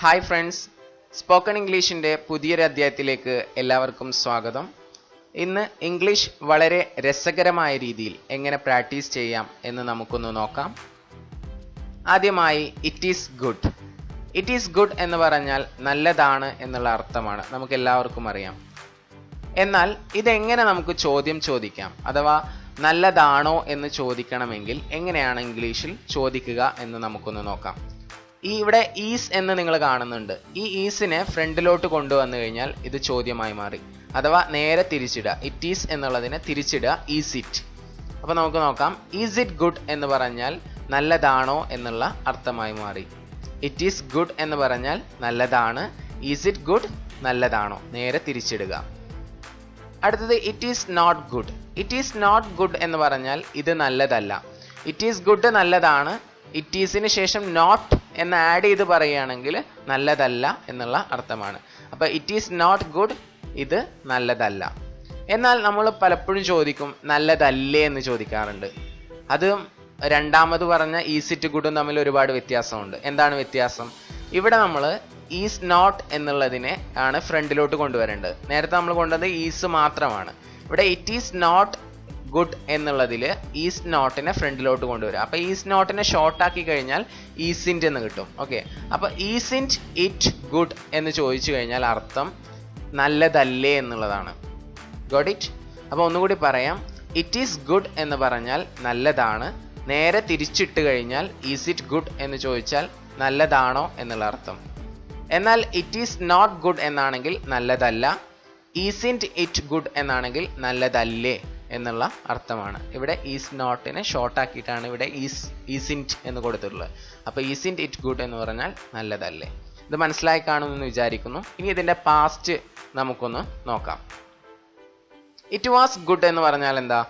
Hi friends spoken ഇംഗ്ലീഷിന്റെ പുതിയൊരു അധ്യായത്തിലേക്ക് എല്ലാവർക്കും സ്വാഗതം. ഇന്ന് ഇംഗ്ലീഷ് വളരെ രസകരമായ രീതിയിൽ എങ്ങനെ പ്രാക്ടീസ് ചെയ്യാം എന്ന് നമുക്കൊന്ന് നോക്കാം. ആദ്യമായി it is good it is good എന്ന് പറഞ്ഞാൽ നല്ലതാണ് എന്നുള്ള അർത്ഥമാണ്. നമുക്ക് എല്ലാവർക്കും അറിയാം. എന്നാൽ ഇതെങ്ങനെ നമുക്ക് ചോദ്യം ചോദിക്കാം? അഥവാ നല്ലതാണോ എന്ന് ചോദിക്കണമെങ്കിൽ എങ്ങനെയാണ് ഇംഗ്ലീഷിൽ ചോദിക്കുക എന്ന് നമുക്കൊന്ന് നോക്കാം. ഈ ഇവിടെ ഈസ് എന്ന് നിങ്ങൾ കാണുന്നുണ്ട്. ഈ ഈസിനെ ഫ്രണ്ടിലോട്ട് കൊണ്ടുവന്നു കഴിഞ്ഞാൽ ഇത് ചോദ്യമായി മാറി. അഥവാ നേരെ തിരിച്ചിടുക. ഇറ്റ് ഈസ് എന്നുള്ളതിനെ തിരിച്ചിടുക. ഈസ് ഇറ്റ് അപ്പോൾ നമുക്ക് നോക്കാം. ഈസ് ഇറ്റ് ഗുഡ് എന്ന് പറഞ്ഞാൽ നല്ലതാണോ എന്നുള്ള അർത്ഥമായി മാറി. ഇറ്റ് ഈസ് ഗുഡ് എന്ന് പറഞ്ഞാൽ നല്ലതാണ്. ഈസ് ഇറ്റ് ഗുഡ് നല്ലതാണോ? നേരെ തിരിച്ചിടുക. അടുത്തത് it is not good it is not good എന്ന് പറഞ്ഞാൽ ഇത് നല്ലതല്ല. ഇറ്റ് ഈസ് ഗുഡ് നല്ലതാണ്. ഇറ്റ് ഈസിന് ശേഷം നോട്ട് എന്ന് ആഡ് ചെയ്ത് പറയുകയാണെങ്കിൽ നല്ലതല്ല എന്നുള്ള അർത്ഥമാണ്. അപ്പോൾ ഇറ്റ് ഈസ് നോട്ട് ഗുഡ് ഇത് നല്ലതല്ല. എന്നാൽ നമ്മൾ പലപ്പോഴും ചോദിക്കും നല്ലതല്ലേ എന്ന് ചോദിക്കാറുണ്ട്. അത് രണ്ടാമത് പറഞ്ഞ ഈസിറ്റ് ഗുഡും തമ്മിൽ ഒരുപാട് വ്യത്യാസമുണ്ട്. എന്താണ് വ്യത്യാസം? ഇവിടെ നമ്മൾ ഈസ് നോട്ട് എന്നുള്ളതിനെ ആണ് ഫ്രണ്ടിലോട്ട് കൊണ്ടുവരേണ്ടത്. നേരത്തെ നമ്മൾ കൊണ്ടുവന്നത് ഈസ് മാത്രമാണ്. ഇവിടെ ഇറ്റ് ഈസ് നോട്ട് ഗുഡ് എന്നുള്ളതിൽ ഈസ് നോട്ടിനെ ഫ്രണ്ടിലോട്ട് കൊണ്ടുവരും അപ്പോൾ ഈസ് നോട്ടിനെ ഷോർട്ട് ആക്കി കഴിഞ്ഞാൽ ഈസിന്റ് എന്ന് കിട്ടും. ഓക്കെ അപ്പോൾ ഈസിന്റ് ഇറ്റ് ഗുഡ് എന്ന് ചോദിച്ചു കഴിഞ്ഞാൽ അർത്ഥം നല്ലതല്ലേ എന്നുള്ളതാണ്. ഗോഡ് ഇറ്റ് അപ്പോൾ ഒന്നുകൂടി പറയാം. ഇറ്റ് ഈസ് ഗുഡ് എന്ന് പറഞ്ഞാൽ നല്ലതാണ്. നേരെ തിരിച്ചിട്ട് കഴിഞ്ഞാൽ ഈസ് ഇറ്റ് ഗുഡ് എന്ന് ചോദിച്ചാൽ നല്ലതാണോ എന്നുള്ള അർത്ഥം. എന്നാൽ ഇറ്റ് ഈസ് നോട്ട് ഗുഡ് എന്നാണെങ്കിൽ നല്ലതല്ല. ഈസിന്റ് ഇറ്റ് ഗുഡ് എന്നാണെങ്കിൽ നല്ലതല്ലേ. എന്നുള്ള അർത്ഥമാണ്. ഇവിടെ ഈസ് നോട്ടിനെ ഷോർട്ട് ആക്കിയിട്ടാണ് ഇവിടെ ഈസ് ഈസിന്റ് എന്ന് കൊടുത്തിട്ടുള്ളത്. അപ്പോൾ ഈസിന്റ് ഇറ്റ് ഗുഡ് എന്ന് പറഞ്ഞാൽ നല്ലതല്ലേ. ഇത് മനസ്സിലായി കാണുമെന്ന് വിചാരിക്കുന്നു. ഇനി ഇതിന്റെ പാസ്റ്റ് നമുക്കൊന്ന് നോക്കാം. ഇറ്റ് വാസ് ഗുഡ് എന്ന് പറഞ്ഞാൽ എന്താ?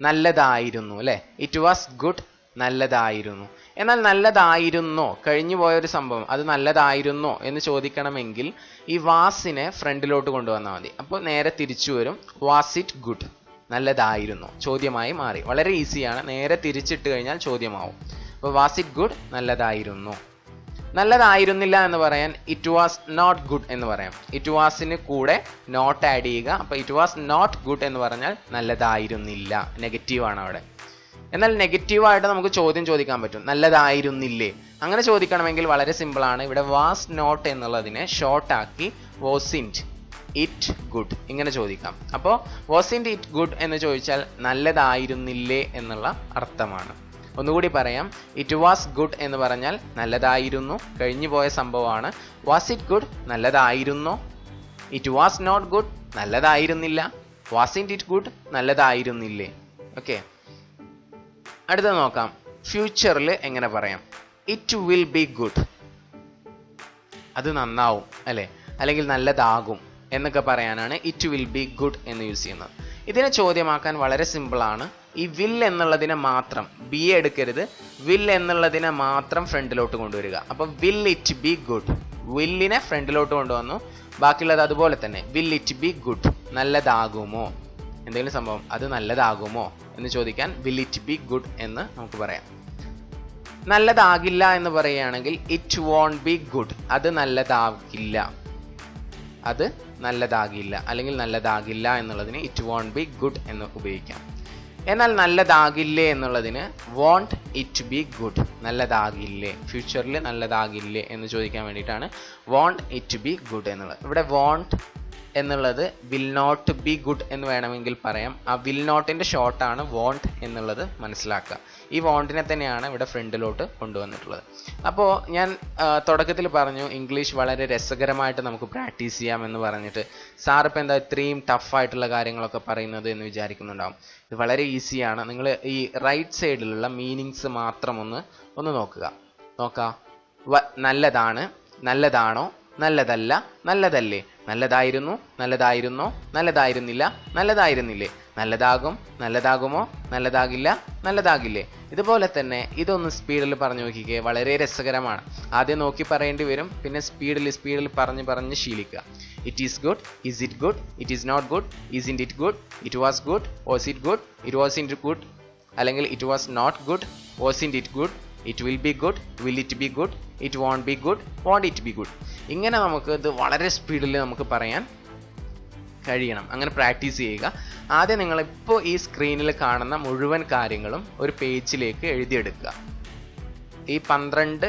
നല്ലതായിരുന്നു അല്ലേ? ഇറ്റ് വാസ് ഗുഡ് നല്ലതായിരുന്നു. എന്നാൽ നല്ലതായിരുന്നോ? കഴിഞ്ഞു പോയൊരു സംഭവം. അത് നല്ലതായിരുന്നോ എന്ന് ചോദിക്കണമെങ്കിൽ ഈ വാസിനെ ഫ്രണ്ടിലോട്ട് കൊണ്ടുവന്നാൽ മതി. അപ്പോൾ നേരെ തിരിച്ചു വരും. വാസ് ഇറ്റ് ഗുഡ് നല്ലതായിരുന്നു. ചോദ്യമായി മാറി. വളരെ ഈസിയാണ്. നേരെ തിരിച്ചിട്ട് കഴിഞ്ഞാൽ ചോദ്യമാവും. അപ്പോൾ വാസ് ഇറ്റ് ഗുഡ് നല്ലതായിരുന്നു. നല്ലതായിരുന്നില്ല എന്ന് പറയാൻ ഇറ്റ് വാസ് നോട്ട് ഗുഡ് എന്ന് പറയാം. ഇറ്റ് വാസിന് കൂടെ നോട്ട് ആഡ് ചെയ്യുക. അപ്പോൾ ഇറ്റ് വാസ് നോട്ട് ഗുഡ് എന്ന് പറഞ്ഞാൽ നല്ലതായിരുന്നില്ല. നെഗറ്റീവാണ് അവിടെ. എന്നാൽ നെഗറ്റീവായിട്ട് നമുക്ക് ചോദ്യം ചോദിക്കാൻ പറ്റും. നല്ലതായിരുന്നില്ലേ? അങ്ങനെ ചോദിക്കണമെങ്കിൽ വളരെ സിമ്പിളാണ് ഇവിടെ വാസ് നോട്ട് എന്നുള്ളതിനെ ഷോർട്ട് ആക്കി വോസിന്റ് ഇറ്റ് ഗുഡ് ഇങ്ങനെ ചോദിക്കാം. അപ്പോൾ വാസ് വാസിന്റ് ഇറ്റ് ഗുഡ് എന്ന് ചോദിച്ചാൽ നല്ലതായിരുന്നില്ലേ എന്നുള്ള അർത്ഥമാണ്. ഒന്നുകൂടി പറയാം. ഇറ്റ് വാസ് ഗുഡ് എന്ന് പറഞ്ഞാൽ നല്ലതായിരുന്നു കഴിഞ്ഞു പോയ സംഭവമാണ്. വാസ് ഇറ്റ് ഗുഡ് നല്ലതായിരുന്നോ. ഇറ്റ് വാസ് നോട്ട് ഗുഡ് നല്ലതായിരുന്നില്ല. വാസ് വാസിന്റ് ഇറ്റ് ഗുഡ് നല്ലതായിരുന്നില്ലേ. ഓക്കെ അടുത്ത നോക്കാം. ഫ്യൂച്ചറിൽ എങ്ങനെ പറയാം? ഇറ്റ് വിൽ ബി ഗുഡ് അത് നന്നാവും അല്ലേ? അല്ലെങ്കിൽ നല്ലതാകും. എന്നൊക്കെ പറയാനാണ് ഇറ്റ് വിൽ ബി ഗുഡ് എന്ന് യൂസ് ചെയ്യുന്നത്. ഇതിനെ ചോദ്യമാക്കാൻ വളരെ സിമ്പിളാണ് ഈ വിൽ എന്നുള്ളതിനെ മാത്രം ബി എടുക്കരുത്. വിൽ എന്നുള്ളതിനെ മാത്രം ഫ്രണ്ടിലോട്ട് കൊണ്ടുവരിക. അപ്പോൾ വിൽ ഇറ്റ് ബി ഗുഡ് വില്ലിനെ ഫ്രണ്ടിലോട്ട് കൊണ്ടുവന്നു. ബാക്കിയുള്ളത് അതുപോലെ തന്നെ വിൽ ഇറ്റ് ബി ഗുഡ് നല്ലതാകുമോ? എന്തെങ്കിലും സംഭവം അത് നല്ലതാകുമോ? എന്ന് ചോദിക്കാൻ വിൽ ഇറ്റ് ബി ഗുഡ് എന്ന് നമുക്ക് പറയാം. നല്ലതാകില്ല എന്ന് പറയുകയാണെങ്കിൽ ഇറ്റ് വോണ്ട് ബി ഗുഡ് അത് നല്ലതാകില്ല. അത് നല്ലതാകില്ല അല്ലെങ്കിൽ നല്ലതാകില്ല എന്നുള്ളതിന് ഇറ്റ് വോണ്ട് ബി ഗുഡ് എന്ന് ഉപയോഗിക്കാം. എന്നാൽ നല്ലതാകില്ലേ എന്നുള്ളതിന് വോണ്ട് ഇറ്റ് ബി ഗുഡ് നല്ലതാകില്ലേ ഫ്യൂച്ചറിൽ നല്ലതാകില്ലേ എന്ന് ചോദിക്കാൻ വേണ്ടിയിട്ടാണ് വോണ്ട് ഇറ്റ് ബി ഗുഡ് എന്നുള്ളത്. ഇവിടെ വോണ്ട് എന്നുള്ളത് വിൽ നോട്ട് ബി ഗുഡ് എന്ന് വേണമെങ്കിൽ പറയാം. ആ വിൽ നോട്ടിന്റെ ഷോർട്ടാണ് വോണ്ട് എന്നുള്ളത് മനസ്സിലാക്കുക. ഈ വോണ്ടിനെ തന്നെയാണ് ഇവിടെ ഫ്രണ്ടിലോട്ട് കൊണ്ടുവന്നിട്ടുള്ളത്. അപ്പോൾ ഞാൻ തുടക്കത്തിൽ പറഞ്ഞു ഇംഗ്ലീഷ് വളരെ രസകരമായിട്ട് നമുക്ക് പ്രാക്ടീസ് ചെയ്യാം എന്ന് പറഞ്ഞിട്ട്. സാർ എന്താ ഇത്രയും ടഫായിട്ടുള്ള കാര്യങ്ങളൊക്കെ പറയുന്നത് എന്ന് വിചാരിക്കുന്നുണ്ടാവും. ഇത് വളരെ ഈസിയാണ് നിങ്ങൾ ഈ റൈറ്റ് സൈഡിലുള്ള മീനിങ്സ് മാത്രം ഒന്ന് ഒന്ന് നോക്കുക. നോക്കാം. നല്ലതാണ് നല്ലതാണോ നല്ലതല്ല നല്ലതല്ലേ? നല്ലതായിരുന്നു നല്ലതായിരുന്നോ? നല്ലതായിരുന്നില്ല നല്ലതായിരുന്നില്ലേ? നല്ലതാകും നല്ലതാകുമോ? നല്ലതാകില്ല നല്ലതാകില്ലേ? ഇതുപോലെ തന്നെ ഇതൊന്ന് സ്പീഡിൽ പറഞ്ഞു നോക്കിക്കേ വളരെ രസകരമാണ്. ആദ്യം നോക്കി പറയേണ്ടി വരും പിന്നെ സ്പീഡിൽ സ്പീഡിൽ പറഞ്ഞ് പറഞ്ഞ് ശീലിക്കുക. It is good is it good it is not good isn't it good it was good was it good it wasn't good അല്ലെങ്കിൽ it was not good wasn't it good it will be good will it be good it won't be good won't it be good ഇങ്ങനെ നമുക്ക് ഇത് വളരെ സ്പീഡിൽ നമുക്ക് പറയാൻ കഴിയണം. അങ്ങനെ പ്രാക്ടീസ് ചെയ്യുക. ആദ്യം നിങ്ങളിപ്പോൾ ഈ സ്ക്രീനിൽ കാണുന്ന മുഴുവൻ കാര്യങ്ങളും ഒരു പേജിലേക്ക് എഴുതിയെടുക്കുക. ഈ പന്ത്രണ്ട്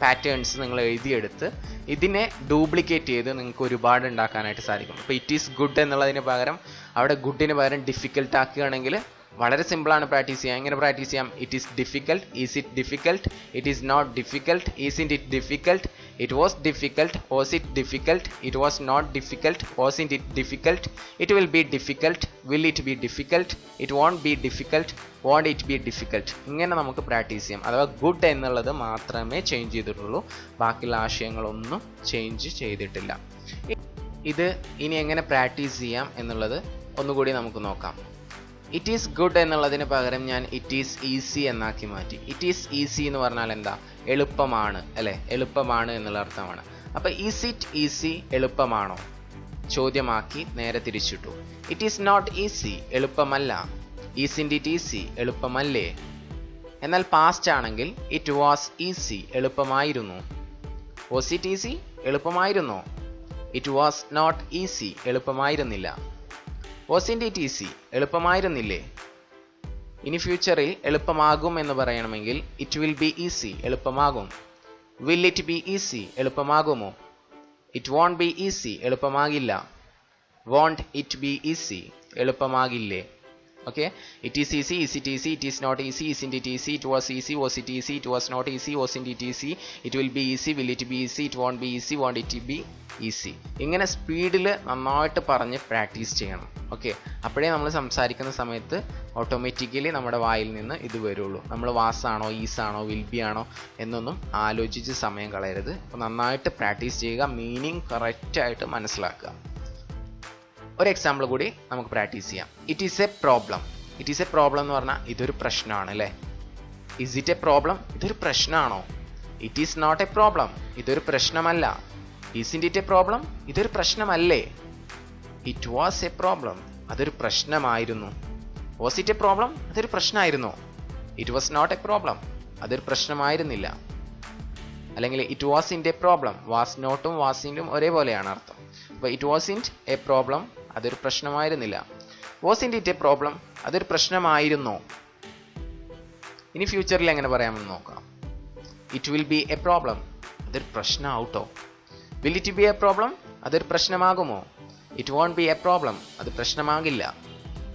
പാറ്റേൺസ് നിങ്ങൾ എഴുതിയെടുത്ത് ഇതിനെ ഡ്യൂപ്ലിക്കേറ്റ് ചെയ്ത് നിങ്ങൾക്ക് ഒരുപാട് ഉണ്ടാക്കാനായിട്ട് സാധിക്കും. അപ്പോൾ ഇറ്റ് ഈസ് ഗുഡ് എന്നുള്ളതിന് പകരം അവിടെ ഗുഡിന് പകരം ഡിഫിക്കൽട്ട് ആക്കുകയാണെങ്കിൽ വളരെ സിമ്പിളാണ് പ്രാക്ടീസ് ചെയ്യാം എങ്ങനെ പ്രാക്ടീസ് ചെയ്യാം? It is difficult is it difficult it is not difficult isn't it difficult it was difficult was it difficult it was not difficult wasn't it difficult it will be difficult will it be difficult it won't be difficult won't it be difficult ഇങ്ങനെ നമുക്ക് practice ചെയ്യാം. അഥവാ good എന്നുള്ളത് മാത്രമേ change ചെയ്തിട്ടുള്ളൂ. ബാക്കിയുള്ള ആശയങ്ങളൊന്നും change ചെയ്തിട്ടില്ല. ഇത് ഇനി എങ്ങനെ പ്രാക്ടീസ് ചെയ്യാം എന്നുള്ളത് ഒന്നുകൂടി നമുക്ക് നോക്കാം. ഇറ്റ് ഈസ് ഗുഡ് എന്നുള്ളതിന് പകരം ഞാൻ ഇറ്റ് ഈസ് ഈസി എന്നാക്കി മാറ്റി. ഇറ്റ് ഈസ് ഈസി എന്ന് പറഞ്ഞാൽ എന്താ? എളുപ്പമാണ് അല്ലേ? എളുപ്പമാണ് എന്നുള്ള അർത്ഥമാണ്. അപ്പോൾ ഈസ് ഇറ്റ് ഈസി എളുപ്പമാണോ? ചോദ്യമാക്കി നേരെ തിരിച്ചിട്ടു. ഇറ്റ് ഈസ് നോട്ട് ഈസി എളുപ്പമല്ല. ഈസിന്റെ ഇറ്റ് ഈസി എളുപ്പമല്ലേ? എന്നാൽ പാസ്റ്റ് ആണെങ്കിൽ ഇറ്റ് വാസ് ഈസി എളുപ്പമായിരുന്നു. വാസ് ഇറ്റ് ഈസി എളുപ്പമായിരുന്നോ? ഇറ്റ് വാസ് നോട്ട് ഈസി എളുപ്പമായിരുന്നില്ല. വാസ് ടി സി എളുപ്പമായിരുന്നില്ലേ? ഇനി ഫ്യൂച്ചറിൽ എളുപ്പമാകും എന്ന് പറയണമെങ്കിൽ ഇറ്റ് വിൽ ബി ഈസി എളുപ്പമാകും. വിൽ ഇറ്റ് ബി ഈസി എളുപ്പമാകുമോ? ഇറ്റ് വോണ്ട് ബി ഈസി എളുപ്പമാകില്ല. Won't it be easy എളുപ്പമാകില്ലേ? Is easy is it easy it is not easy isn't it easy it was easy was it easy it was not easy was in it easy it will be easy will it be easy it won't be easy won't it be easy ഇങ്ങനെ സ്പീഡിൽ നന്നായിട്ട് പറഞ്ഞ് practice ചെയ്യണം. Okay അപ്പോഴേ നമ്മൾ സംസാരിക്കുന്ന സമയത്ത് automatically നമ്മുടെ വായിൽ നിന്ന് ഇത് വരുള്ളൂ. നമ്മൾ വാസാണോ ഈസാണോ വിൽബി ആണോ എന്നൊന്നും ആലോചിച്ച് സമയം കളയരുത്. അപ്പോൾ നന്നായിട്ട് പ്രാക്ടീസ് ചെയ്യുക മീനിങ് കറക്റ്റായിട്ട് മനസ്സിലാക്കുക. ഒരു എക്സാമ്പിൾ കൂടി നമുക്ക് പ്രാക്ടീസ് ചെയ്യാം. It is a problem it is a problem എന്ന് പറഞ്ഞാൽ ഇതൊരു പ്രശ്നമാണ് അല്ലേ? ഇസ് ഇറ്റ് എ പ്രോബ്ലം ഇതൊരു പ്രശ്നമാണോ it is not a problem ഇതൊരു പ്രശ്നമല്ല. ഇൻ ഇറ്റ് എ പ്രോബ്ലം ഇതൊരു പ്രശ്നമല്ലേ? ഇറ്റ് വാസ് എ പ്രോബ്ലം അതൊരു പ്രശ്നമായിരുന്നു. വാസ് ഇറ്റ് എ പ്രോബ്ലം അതൊരു പ്രശ്നമായിരുന്നോ it was not a problem അതൊരു പ്രശ്നമായിരുന്നില്ല. അല്ലെങ്കിൽ it wasn't a problem was നോട്ടും വാസിന്റും ഒരേപോലെയാണ് അർത്ഥം. അപ്പോൾ it wasn't a problem അതൊരു പ്രശ്നമായിരുന്നില്ല. Wasn't it a problem അതൊരു പ്രശ്നമായിരുന്നോ. ഇനി ഫ്യൂച്ചറിൽ എങ്ങനെ പറയാമെന്ന് നോക്കാം. It will be a problem അതൊരു പ്രശ്നമാവട്ടോ? Will it be a problem അതൊരു പ്രശ്നമാകുമോ? It won't be a problem അത് പ്രശ്നമാകില്ല.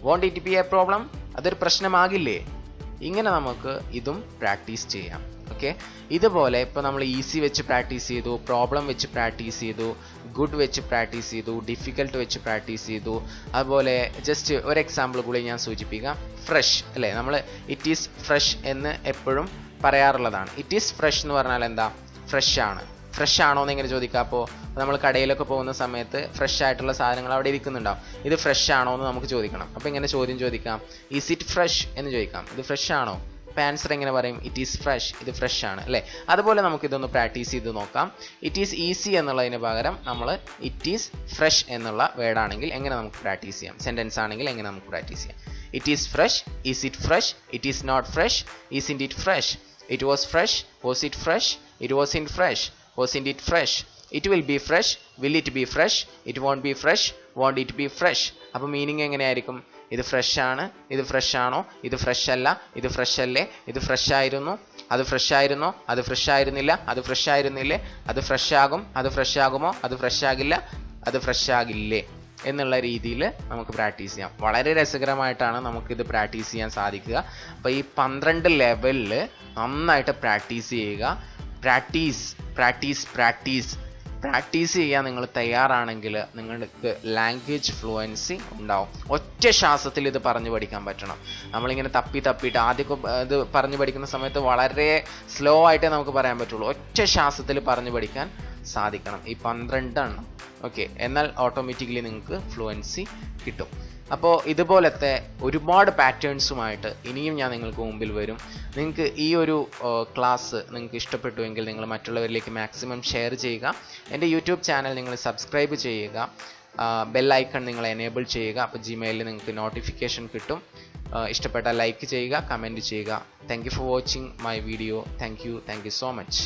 Won't it be a problem അതൊരു പ്രശ്നമാകില്ലേ? ഇങ്ങനെ നമുക്ക് ഇതും പ്രാക്ടീസ് ചെയ്യാം. ഓക്കെ ഇതുപോലെ ഇപ്പോൾ നമ്മൾ ഈസി വെച്ച് പ്രാക്ടീസ് ചെയ്തു പ്രോബ്ലം വെച്ച് പ്രാക്ടീസ് ചെയ്തു ഗുഡ് വെച്ച് പ്രാക്ടീസ് ചെയ്തു ഡിഫിക്കൽട്ട് വെച്ച് പ്രാക്ടീസ് ചെയ്തു. അതുപോലെ ജസ്റ്റ് ഒരു എക്സാമ്പിൾ കൂടി ഞാൻ സൂചിപ്പിക്കാം. ഫ്രഷ് അല്ലേ? നമ്മൾ ഇറ്റ് ഈസ് ഫ്രഷ് എന്ന് എപ്പോഴും പറയാറുള്ളതാണ്. ഇറ്റ് ഈസ് ഫ്രഷ് എന്ന് പറഞ്ഞാൽ എന്താ? ഫ്രഷ് ആണ്. ഫ്രഷ് ആണോ എന്ന് ഇങ്ങനെ ചോദിക്കാം അപ്പോൾ നമ്മൾ കടയിലൊക്കെ പോകുന്ന സമയത്ത് ഫ്രഷ് ആയിട്ടുള്ള സാധനങ്ങൾ അവിടെ ഇരിക്കുന്നുണ്ടാവും. ഇത് ഫ്രഷ് ആണോ എന്ന് നമുക്ക് ചോദിക്കണം. അപ്പോൾ ഇങ്ങനെ ചോദ്യം ചോദിക്കാം. ഇസ് ഇറ്റ് ഫ്രഷ് എന്ന് ചോദിക്കാം. ഇത് ഫ്രഷ് ആണോ? അപ്പോൾ ആൻസർ എങ്ങനെ പറയും? ഇറ്റ് ഈസ് ഫ്രഷ് ഇത് ഫ്രഷ് ആണ് അല്ലേ? അതുപോലെ നമുക്ക് ഇതൊന്ന് പ്രാക്ടീസ് ചെയ്ത് നോക്കാം. ഇറ്റ് ഈസ് ഈസി എന്നുള്ളതിന് പകരം നമ്മൾ ഇറ്റ് ഈസ് ഫ്രഷ് എന്നുള്ള വേർഡാണെങ്കിൽ എങ്ങനെ നമുക്ക് പ്രാക്ടീസ് ചെയ്യാം? സെന്റൻസ് ആണെങ്കിൽ എങ്ങനെ നമുക്ക് പ്രാക്ടീസ് ചെയ്യാം? It is fresh is it fresh it is not fresh isn't it fresh it was fresh was it fresh it wasn't fresh was it fresh. It will be fresh. Will it be fresh? It won't be fresh. Fresh it it be fresh അപ്പോൾ meaning എങ്ങനെയായിരിക്കും? ഇത് fresh ആണ്. ഇത് fresh ആണോ? ഇത് fresh അല്ല. ഇത് fresh അല്ലേ? ഇത് ഫ്രഷ് ആയിരുന്നു. അത് ഫ്രഷ് ആയിരുന്നോ? അത് ഫ്രഷ് ആയിരുന്നില്ല. അത് ഫ്രഷ് ആയിരുന്നില്ലേ? അത് ഫ്രഷ് ആകും. അത് ഫ്രഷ് ആകുമോ? അത് ഫ്രഷ് ആകില്ല. അത് ഫ്രഷ് ആകില്ലേ? എന്നുള്ള രീതിയിൽ നമുക്ക് പ്രാക്ടീസ് ചെയ്യാം. വളരെ രസകരമായിട്ടാണ് നമുക്കിത് പ്രാക്ടീസ് ചെയ്യാൻ സാധിക്കുക. അപ്പോൾ ഈ പന്ത്രണ്ട് ലെവലിൽ നന്നായിട്ട് പ്രാക്ടീസ് ചെയ്യുക. Practice practice practice. പ്രാക്ടീസ് ചെയ്യാൻ നിങ്ങൾ തയ്യാറാണെങ്കിൽ നിങ്ങൾക്ക് ലാംഗ്വേജ് ഫ്ലുവൻസി ഉണ്ടാവും. ഒറ്റ ശ്വാസത്തിൽ ഇത് പറഞ്ഞു പഠിക്കാൻ പറ്റണം. നമ്മളിങ്ങനെ തപ്പി തപ്പിയിട്ട് ആദ്യമൊക്കെ ഇത് പറഞ്ഞു പഠിക്കുന്ന സമയത്ത് വളരെ സ്ലോ ആയിട്ടേ നമുക്ക് പറയാൻ പറ്റുള്ളൂ. ഒറ്റ ശ്വാസത്തിൽ പറഞ്ഞു പഠിക്കാൻ സാധിക്കണം. ഈ പന്ത്രണ്ടെണ്ണം. ഓക്കെ എന്നാൽ ഓട്ടോമാറ്റിക്കലി നിങ്ങൾക്ക് ഫ്ലുവൻസി കിട്ടും. അപ്പോൾ ഇതുപോലത്തെ ഒരുപാട് പാറ്റേൺസുമായിട്ട് ഇനിയും ഞാൻ നിങ്ങൾക്ക് മുമ്പിൽ വരും. നിങ്ങൾക്ക് ഈ ഒരു ക്ലാസ് നിങ്ങൾക്ക് ഇഷ്ടപ്പെട്ടുവെങ്കിൽ നിങ്ങൾ മറ്റുള്ളവരിലേക്ക് മാക്സിമം ഷെയർ ചെയ്യുക. എന്റെ യൂട്യൂബ് ചാനൽ നിങ്ങൾ സബ്സ്ക്രൈബ് ചെയ്യുക. ബെൽ ഐക്കൺ നിങ്ങൾ എനേബിൾ ചെയ്യുക. അപ്പോൾ ജിമെയിലിൽ നിങ്ങൾക്ക് നോട്ടിഫിക്കേഷൻ കിട്ടും. ഇഷ്ടപ്പെട്ടാൽ ലൈക്ക് ചെയ്യുക കമന്റ് ചെയ്യുക. Thank you for watching my video thank you thank you so much